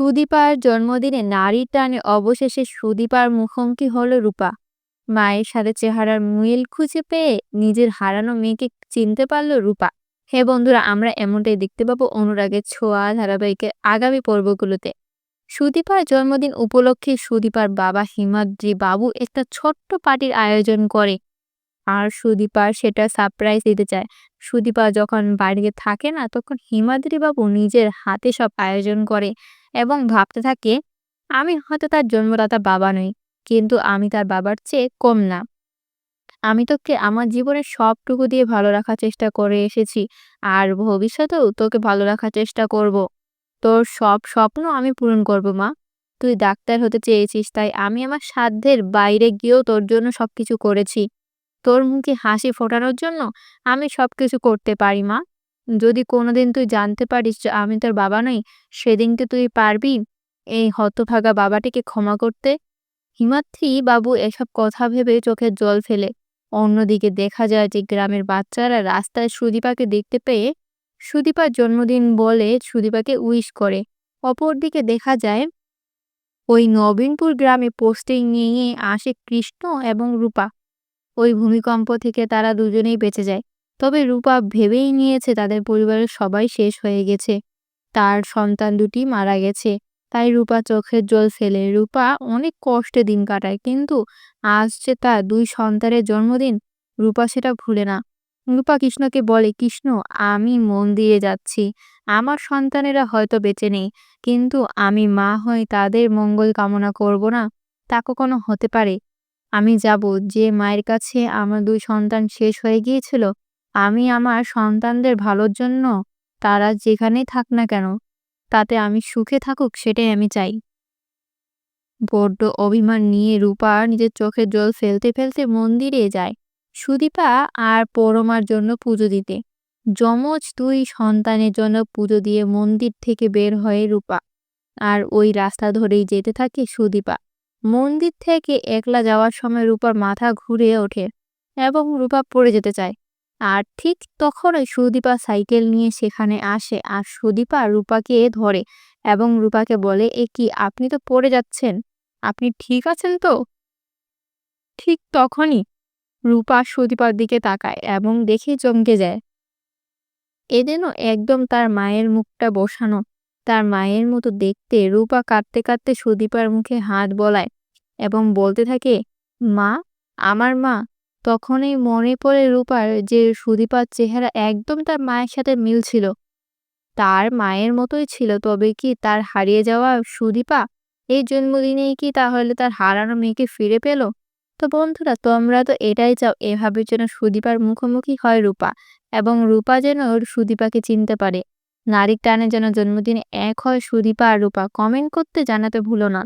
সুদীপার জন্মদিনে নারীর টানে অবশেষে সুদীপার মুখোমুখি হলো রূপা। মায়ের সাথে চেহারার মিল খুঁজে পেয়ে নিজের হারানো মেয়েকে চিনতে পারল রূপা। হে বন্ধুরা, আমরা এমনটাই দেখতে পাবো অনুরাগের ছোঁয়া ধারাবাহিকের আগামী পর্বগুলোতে। সুদীপার জন্মদিন উপলক্ষে সুদীপার বাবা হিমাদ্রি বাবু একটা ছোট্ট পার্টির আয়োজন করে আর সুদীপা সেটা সারপ্রাইজ দিতে চায়। সুদীপা যখন বাড়িতে থাকে না, তখন হিমাদ্রি বাবু নিজের হাতে সব আয়োজন করে। এবং ভাবতে থাকে, আমি হয়তো তার জন্মদাতা বাবা নই, কিন্তু আমি তার বাবার চেয়ে কম না। আমি তোকে আমার জীবনের সবটুকু দিয়ে ভালো রাখার চেষ্টা করে এসেছি, আর ভবিষ্যতেও তোকে ভালো রাখার চেষ্টা করব। তোর সব স্বপ্ন আমি পূরণ করব, মা। তুই ডাক্তার হতে চেয়েছিস, তাই আমি আমার সাধ্যের বাইরে গিয়েও তোর জন্য সবকিছু করেছি। তোর মুখে হাসি ফোটানোর জন্য আমি সবকিছু করতে পারি, মা। যদি কোনোদিন তুই জানতে পারিস যে আমি তোর বাবা নই সেদিনকে তুই পারবি এই হতভাগা বাবাটিকে ক্ষমা করতে? হিমাদ্রি বাবু এসব কথা ভেবে চোখের জল ফেলে। অন্যদিকে দেখা যায় যে গ্রামের বাচ্চারা রাস্তায় সুদীপাকে দেখতে পেয়ে সুদীপার জন্মদিন বলে সুদীপাকে উইশ করে। অপরদিকে দেখা যায় ওই নবীনপুর গ্রামে পোস্টিং নিয়ে আসে কৃষ্ণ এবং রূপা। ওই ভূমিকম্প থেকে তারা দুজনেই বেঁচে যায়। তবে রূপা ভেবেই নিয়েছে তাদের পরিবারের সবাই শেষ হয়ে গেছে। তার সন্তান দুটি মারা গেছে। তাই রূপা চোখের জল ফেলে। রূপা অনেক কষ্টে দিন কাটায়, কিন্তু আজ যে তার দুই সন্তানের জন্মদিন, রূপা সেটা ভুলে না। রূপা কৃষ্ণকে বলে, কৃষ্ণ, আমি মন দিয়ে যাচ্ছি। আমার সন্তানেরা হয়তো বেঁচে নেই, কিন্তু আমি মা হয়ে তাদের মঙ্গল কামনা করব না। তা কখনো হতে পারে। আমি যাব। যে মায়ের কাছে আমার দুই সন্তান শেষ হয়ে গিয়েছিল আমি আমার সন্তানদের ভালোর জন্য তারা যেখানেই থাক না কেন, তাতে আমি সুখে থাকুক সেটাই আমি চাই। বড্ড অভিমান নিয়ে রূপা নিজের চোখের জল ফেলতে ফেলতে মন্দিরে যায় সুদীপা আর পরমার জন্য পুজো দিতে। যমজ দুই সন্তানের জন্য পুজো দিয়ে মন্দির থেকে বের হয়ে রূপা আর ওই রাস্তা ধরেই যেতে থাকে সুদীপা। মন্দির থেকে একলা যাওয়ার সময় রূপার মাথা ঘুরে ওঠে এবং রূপা পড়ে যেতে চায়। আর ঠিক তখনই সুদীপা সাইকেল নিয়ে সেখানে আসে আর সুদীপা রূপাকে ধরে এবং রূপাকে বলে, এ কি, আপনি তো পড়ে যাচ্ছেন? আপনি ঠিক আছেন তো? ঠিক তখনই রূপা সুদীপার দিকে তাকায় এবং দেখে চমকে যায়। এ যেন একদম তার মায়ের মুখটা বসানো, তার মায়ের মতো দেখতে রূপা কাঁদতে কাঁদতে সুদীপার মুখে হাত বলায় এবং বলতে থাকে, মা, আমার মা তখনই মনে পড়ে রূপার যে সুদীপার চেহারা একদম তার মায়ের সাথে মিল ছিল তার মায়ের মতোই ছিল, তবে কি তার হারিয়ে যাওয়া সুদীপা এই জন্মদিনেই কি তাহলে তার হারানো মেয়েকে ফিরে পেল? তো বন্ধুরা, তোমরা তো এটাই চাও, এভাবে যেন সুদীপার মুখোমুখি হয় রূপা এবং রূপা যেন সুদীপাকে চিনতে পারে। নারীর টানে যেন জন্মদিনে এক হয় সুদীপা আর রূপা কমেন্ট করতে জানাতে ভুলো না।